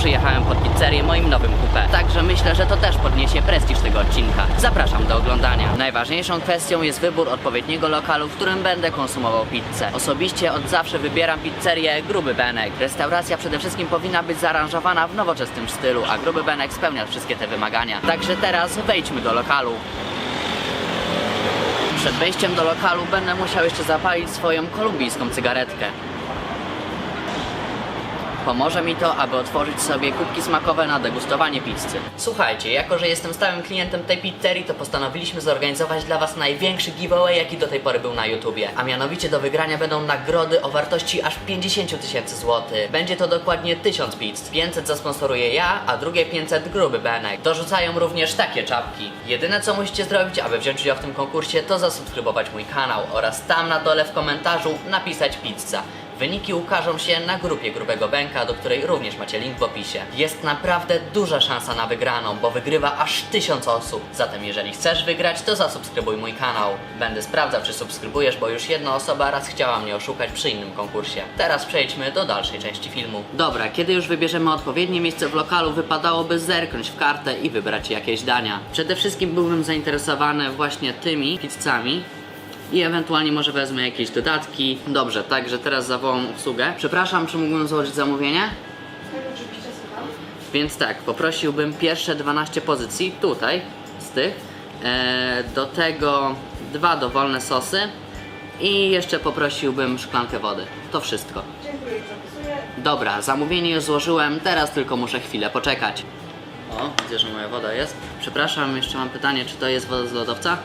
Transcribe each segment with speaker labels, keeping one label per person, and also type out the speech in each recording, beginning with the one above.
Speaker 1: przyjechałem pod pizzerię moim nowym coupé, także myślę, że to też podniesie prestiż tego odcinka. Zapraszam do oglądania. Najważniejszą kwestią jest wybór odpowiedniego lokalu, w którym będę konsumował pizzę. Osobiście od zawsze wybieram pizzerię Gruby Benek. Restauracja przede wszystkim powinna być zaaranżowana w nowoczesnym stylu, a Gruby Benek spełnia wszystkie te wymagania. Także teraz wejdźmy do lokalu. Przed wejściem do lokalu będę musiał jeszcze zapalić swoją kolumbijską cygaretkę. Pomoże mi to, aby otworzyć sobie kubki smakowe na degustowanie pizzy. Słuchajcie, jako że jestem stałym klientem tej pizzerii, to postanowiliśmy zorganizować dla Was największy giveaway, jaki do tej pory był na YouTubie. A mianowicie do wygrania będą nagrody o wartości aż 50 tysięcy złotych. Będzie to dokładnie 1000 pizz. 500 zasponsoruję ja, a drugie 500 gruby Benek. Dorzucają również takie czapki. Jedyne co musicie zrobić, aby wziąć udział w tym konkursie, to zasubskrybować mój kanał oraz tam na dole w komentarzu napisać pizza. Wyniki ukażą się na grupie Grubego Bęka, do której również macie link w opisie. Jest naprawdę duża szansa na wygraną, bo wygrywa aż 1000 osób. Zatem jeżeli chcesz wygrać, to zasubskrybuj mój kanał. Będę sprawdzał, czy subskrybujesz, bo już jedna osoba raz chciała mnie oszukać przy innym konkursie. Teraz przejdźmy do dalszej części filmu. Dobra, kiedy już wybierzemy odpowiednie miejsce w lokalu, wypadałoby zerknąć w kartę i wybrać jakieś dania. Przede wszystkim byłbym zainteresowany właśnie tymi pizzami, i ewentualnie może wezmę jakieś dodatki. Dobrze, także teraz zawołam obsługę. Przepraszam, czy mógłbym złożyć zamówienie?
Speaker 2: Tak.
Speaker 1: Więc tak, poprosiłbym pierwsze 12 pozycji tutaj z tych. E, do tego dwa dowolne sosy i jeszcze poprosiłbym szklankę wody. To wszystko.
Speaker 2: Dziękuję, zapisuję.
Speaker 1: Dobra, zamówienie już złożyłem, teraz tylko muszę chwilę poczekać. O, widzę, że moja woda jest. Przepraszam, jeszcze mam pytanie, czy to jest woda z lodowca?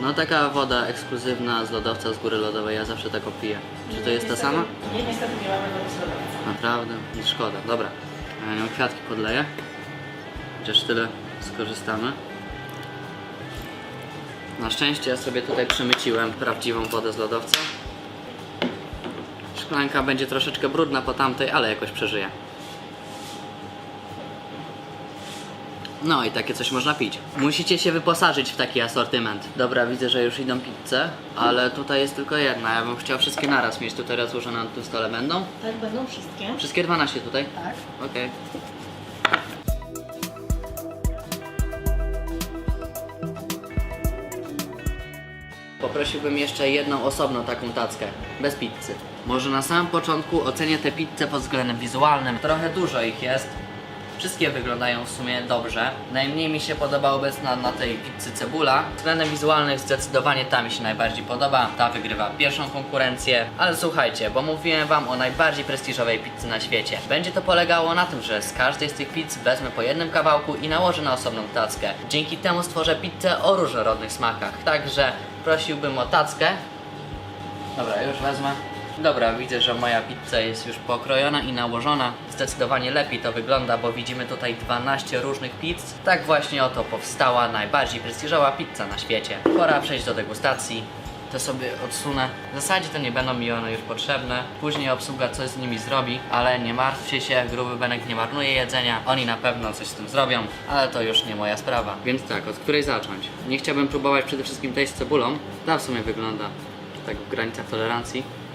Speaker 1: No taka woda ekskluzywna z lodowca z góry lodowej, ja zawsze taką piję. Czy to jest ta sama?
Speaker 2: Nie, niestety nie mamy wody z lodowca.
Speaker 1: Naprawdę? Szkoda. Dobra. Ja nią kwiatki podleję. Chociaż tyle skorzystamy. Na szczęście ja sobie tutaj przemyciłem prawdziwą wodę z lodowca. Szklanka będzie troszeczkę brudna po tamtej, ale jakoś przeżyje. No i takie coś można pić. Musicie się wyposażyć w taki asortyment. Dobra, widzę, że już idą pizze, ale tutaj jest tylko jedna. Ja bym chciał wszystkie naraz mieć tutaj rozłożone na tym stole. Będą?
Speaker 2: Tak, będą wszystkie.
Speaker 1: Wszystkie 12 tutaj?
Speaker 2: Tak.
Speaker 1: Okej. Poprosiłbym jeszcze jedną osobną taką tackę, bez pizzy. Może na samym początku ocenię tę pizzę pod względem wizualnym. Trochę dużo ich jest. Wszystkie wyglądają w sumie dobrze. Najmniej mi się podoba obecna na tej pizzy cebula. Względem wizualnych zdecydowanie ta mi się najbardziej podoba. Ta wygrywa pierwszą konkurencję. Ale słuchajcie, bo mówiłem wam o najbardziej prestiżowej pizzy na świecie. Będzie to polegało na tym, że z każdej z tych pizz wezmę po jednym kawałku i nałożę na osobną tackę. Dzięki temu stworzę pizzę o różnorodnych smakach. Także prosiłbym o tackę. Dobra, już wezmę. Dobra, widzę, że moja pizza jest już pokrojona i nałożona. Zdecydowanie lepiej to wygląda, bo widzimy tutaj 12 różnych pizz. Tak właśnie oto powstała najbardziej prestiżowa pizza na świecie. Pora przejść do degustacji. To sobie odsunę. W zasadzie to nie będą mi one już potrzebne. Później obsługa coś z nimi zrobi, ale nie martwcie się, gruby Benek nie marnuje jedzenia. Oni na pewno coś z tym zrobią, ale to już nie moja sprawa. Więc tak, od której zacząć? Nie chciałbym próbować przede wszystkim tej z cebulą. Ta w sumie wygląda tak w granicach tolerancji.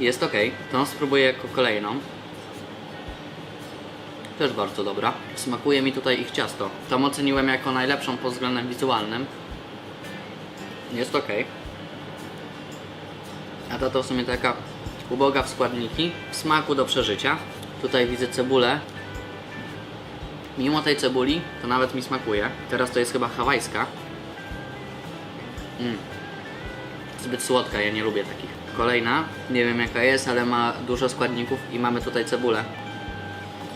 Speaker 1: Jest ok. Tą spróbuję jako kolejną. Też bardzo dobra. Smakuje mi tutaj ich ciasto. Tą oceniłem jako najlepszą pod względem wizualnym. Jest ok. A ta to w sumie taka uboga w składniki. W smaku do przeżycia. Tutaj widzę cebulę. Mimo tej cebuli, to nawet mi smakuje. Teraz to jest chyba hawajska. Mm. Zbyt słodka, ja nie lubię takich. Kolejna, nie wiem jaka jest, ale ma dużo składników i mamy tutaj cebulę.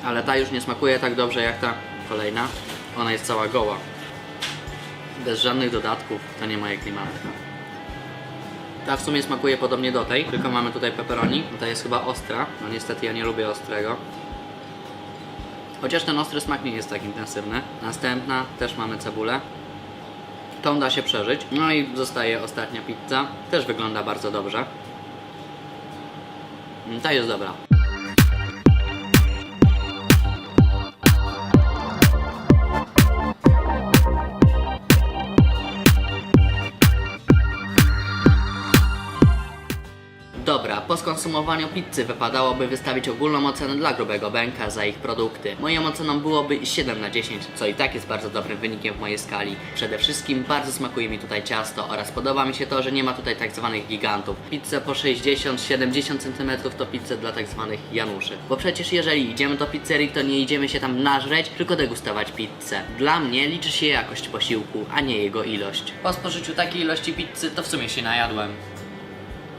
Speaker 1: Ale ta już nie smakuje tak dobrze jak ta kolejna. Ona jest cała goła. Bez żadnych dodatków, to nie moje klimaty. Ta w sumie smakuje podobnie do tej, tylko mamy tutaj pepperoni. Ta jest chyba ostra, no niestety ja nie lubię ostrego. Chociaż ten ostry smak nie jest tak intensywny. Następna, też mamy cebulę. Tą da się przeżyć. No i zostaje ostatnia pizza. Też wygląda bardzo dobrze. Mm, Ta jest dobra. Dobra, po skonsumowaniu pizzy wypadałoby wystawić ogólną ocenę dla grubego bęka za ich produkty. Moją oceną byłoby 7 na 10, co i tak jest bardzo dobrym wynikiem w mojej skali. Przede wszystkim bardzo smakuje mi tutaj ciasto oraz podoba mi się to, że nie ma tutaj tak zwanych gigantów. Pizzę po 60-70 cm to pizzę dla tak zwanych Januszy. Bo przecież jeżeli idziemy do pizzerii, to nie idziemy się tam nażreć, tylko degustować pizzę. Dla mnie liczy się jakość posiłku, a nie jego ilość. Po spożyciu takiej ilości pizzy to w sumie się najadłem.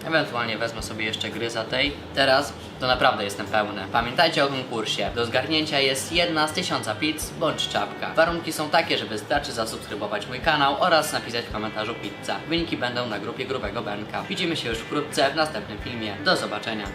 Speaker 1: Ewentualnie wezmę sobie jeszcze gryza tej. Teraz to naprawdę jestem pełny. Pamiętajcie o konkursie. Do zgarnięcia jest jedna z tysiąca pizz bądź czapka. Warunki są takie, że wystarczy zasubskrybować mój kanał oraz napisać w komentarzu pizza. Wyniki będą na grupie Grubego Benka. Widzimy się już wkrótce w następnym filmie. Do zobaczenia.